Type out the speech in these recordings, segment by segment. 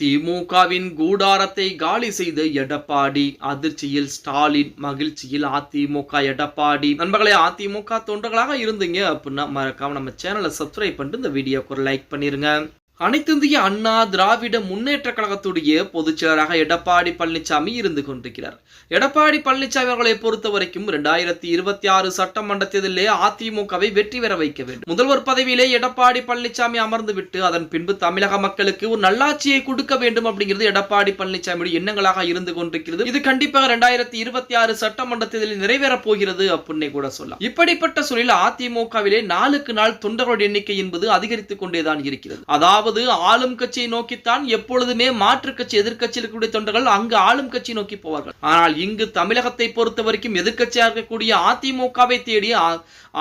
திமுகவின் கூடாரத்தை காலி செய்த எடப்பாடி அதிர்ச்சியில் ஸ்டாலின் மகிழ்ச்சியில் அதிமுக எடப்பாடி. நண்பர்களே அதிமுக தொண்டர்களாக இருந்தீங்க அப்படின்னா மறக்காம நம்ம சேனலை சப்ஸ்கிரைப் பண்ணிட்டு இந்த வீடியோக்கு ஒரு லைக் பண்ணிருங்க. அனைத்திந்திய அண்ணா திராவிட முன்னேற்ற கழகத்துடைய பொதுச்செயலராக எடப்பாடி பழனிசாமி இருந்து கொண்டிருக்கிறார். எடப்பாடி பழனிசாமி அவர்களை பொறுத்த வரைக்கும் இரண்டாயிரத்தி இருபத்தி ஆறு சட்டமன்ற தேர்தலிலே அதிமுகவை வெற்றி பெற வைக்க வேண்டும். முதல்வர் பதவியிலே எடப்பாடி பழனிசாமி அமர்ந்து விட்டு அதன் பின்பு தமிழக மக்களுக்கு ஒரு நல்லாட்சியை கொடுக்க வேண்டும் அப்படிங்கிறது எடப்பாடி பழனிசாமியுடைய எண்ணங்களாக இருந்து கொண்டிருக்கிறது. இது கண்டிப்பாக இரண்டாயிரத்தி இருபத்தி ஆறு சட்டமன்ற தேர்தலில் நிறைவேறப் போகிறது அப்படின்னு கூட சொல்லலாம். இப்படிப்பட்ட சூழலில் அதிமுகவிலே நாளுக்கு நாள் தொண்டர்களுடைய எண்ணிக்கை என்பது அதிகரித்துக் கொண்டேதான் இருக்கிறது. அதாவது அதாவது ஆளும் கட்சியை நோக்கித்தான் எப்பொழுதுமே மாற்று கட்சி எதிர்கட்சியில் இருக்கக்கூடிய தொண்டர்கள் அங்கு ஆளும் கட்சி நோக்கி போவார்கள். ஆனால் இங்கு தமிழகத்தை பொறுத்த வரைக்கும் எதிர்கட்சியாக இருக்கக்கூடிய அதிமுகவை தேடி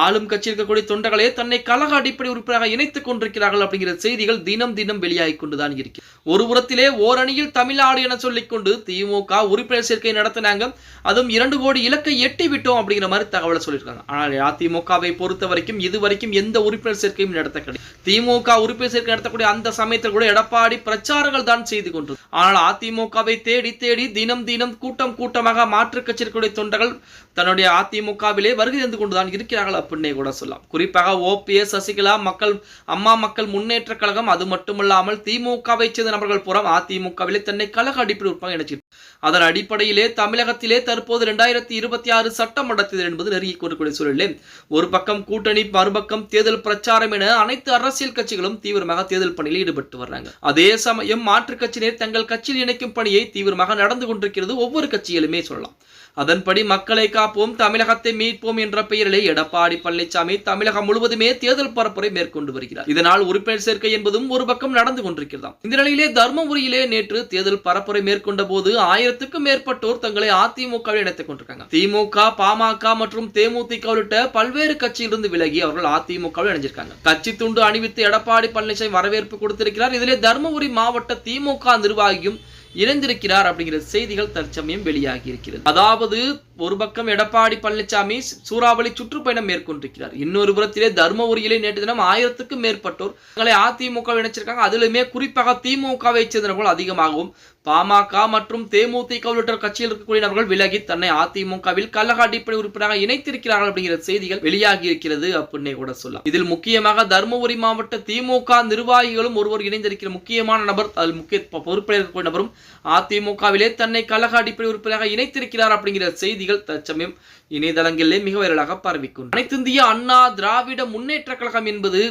ஆளும் கட்சியில் இருக்கக்கூடிய தொண்டர்களே தன்னை கழக அடிப்படை உறுப்பினராக இணைத்துக் கொண்டிருக்கிறார்கள் அப்படிங்கிற செய்திகள் தினம் தினம் வெளியாகிக் கொண்டுதான் இருக்கு. ஒரு புறத்திலே ஓரணியில் தமிழ்நாடு என சொல்லிக்கொண்டு திமுக உறுப்பினர் சேர்க்கை நடத்தினாங்க. அதுவும் இரண்டு கோடி இலக்கை எட்டி விட்டோம் அப்படிங்கிற மாதிரி தகவலை சொல்லியிருக்காங்க. ஆனால் அதிமுகவை பொறுத்த வரைக்கும் இதுவரைக்கும் எந்த உறுப்பினர் சேர்க்கையும் நடத்த கிடையாது திமுக உறுப்பினர் சேர்க்கை நடத்தக்கூடிய அந்த சமயத்தில் கூட எடப்பாடி பிரச்சாரங்கள் தான் செய்து கொண்டது. ஆனால் அதிமுகவை தேடி தேடி தினம் தினம் கூட்டம் கூட்டமாக மாற்றுக் கட்சி தொண்டர்கள் தன்னுடைய அதிமுகவிலே வருகை தந்து கொண்டுதான் இருக்கிறார்கள் அப்படின்னே கூட சொல்லலாம். குறிப்பாக ஓபிஎஸ் சசிகலா மக்கள் அம்மா மக்கள் முன்னேற்ற கழகம் அது மட்டுமல்லாமல் திமுகவை சேர்ந்த நபர்கள் புறம் அதிமுகவிலே தன்னை கழக அடிப்படை உறுப்பாக இணைச்சு அதன் அடிப்படையிலே தமிழகத்திலே தற்போது இரண்டாயிரத்தி இருபத்தி ஆறு சட்டமன்ற தேர்தல் என்பது நெருங்கி கொண்டிருக்கூடிய சூழலில் ஒரு பக்கம் கூட்டணி மறுபக்கம் தேர்தல் பிரச்சாரம் என அனைத்து அரசியல் கட்சிகளும் தீவிரமாக தேர்தல் பணி பணியில் ஈடுபட்டு வர்றாங்க. அதே சமயம் மாற்றுக் கட்சியினர் தங்கள் கட்சியில் இணைக்கும் பணியை தீவிரமாக நடந்து கொண்டிருக்கிறது ஒவ்வொரு கட்சியிலுமே சொல்லலாம். அதன்படி மக்களை காப்போம் தமிழகத்தை மீட்போம் என்ற பெயரிலே எடப்பாடி பழனிசாமி தமிழகம் முழுவதுமே தேர்தல் பரப்புரை மேற்கொண்டு வருகிறார். இதனால் உறுப்பினர் சேர்க்கை என்பதும் ஒரு பக்கம் நடந்து கொண்டிருக்கிறதாம். இந்த நிலையிலே தர்மபுரியிலே நேற்று தேர்தல் பரப்புரை மேற்கொண்ட போது ஆயிரத்துக்கும் மேற்பட்டோர் தங்களை அதிமுகவில் இணைத்துக் கொண்டிருக்காங்க. திமுக பாமக மற்றும் தேமுதிக உள்ளிட்ட பல்வேறு கட்சியிலிருந்து விலகி அவர்கள் அதிமுகவில் இணைஞ்சிருக்காங்க. கட்சி துண்டு அணிவித்து எடப்பாடி பழனிசாமி வரவேற்பு கொடுத்திருக்கிறார். இதிலே தர்மபுரி மாவட்ட திமுக நிர்வாகியும் இணைந்திருக்கிறார் அப்படிங்கிற செய்திகள் தற்சமயம் வெளியாகி இருக்கிறது. அதாவது ஒரு பக்கம் எடப்பாடி பழனிசாமி சூறாவளி சுற்றுப்பயணம் மேற்கொண்டிருக்கிறார். இன்னொரு புறத்திலே தர்மபுரியிலே நேற்று தினம் ஆயிரத்துக்கும் மேற்பட்டோர் தங்களை அதிமுக இணைச்சிருக்காங்க. அதிலுமே குறிப்பாக திமுகவை சேர்ந்தவர்கள் அதிகமாகவும் பாமக மற்றும் தேமுதிக உள்ளிட்ட கட்சியில் இருக்கக்கூடிய நபர்கள் விலகி தன்னை அதிமுகவில் கழக அடிப்படை உறுப்பினராக இணைத்திருக்கிறார்கள் அப்படிங்கிற செய்திகள் வெளியாகி இருக்கிறது அப்படின்னே கூட சொல்லலாம். இதில் முக்கியமாக தருமபுரி மாவட்ட திமுக நிர்வாகிகளும் ஒருவர் இணைந்திருக்கிற முக்கியமான நபர் அதில் முக்கிய பொறுப்பில் இருக்கக்கூடிய நபரும் அதிமுகவிலே தன்னை கழக அடிப்படை உறுப்பினராக இணைத்திருக்கிறார் அப்படிங்கிற செய்தி செய்திகள் தற்சமயம் இணையதளங்களிலே மிக வைரலாக பரவிக்கொண்டு அனைத்திந்திய அண்ணா திராவிட முன்னேற்ற கழகம் என்பது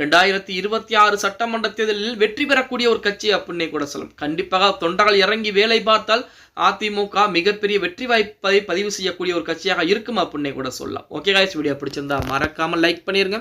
ரெண்டாயிரத்தி இருபத்தி ஆறு சட்டமன்ற தேர்தலில் வெற்றி பெறக்கூடிய ஒரு கட்சி அப்படின்னே கூட சொல்லலாம். கண்டிப்பாக தொண்டர்கள் இறங்கி வேலை பார்த்தால் அதிமுக மிகப்பெரிய வெற்றி வாய்ப்பை பதிவு செய்யக்கூடிய ஒரு கட்சியாக இருக்கும் அப்படின்னே கூட சொல்லலாம். ஓகே காய்ஸ் வீடியோ பிடிச்சிருந்தா மறக்காமல் லைக் பண்ணிருங்க.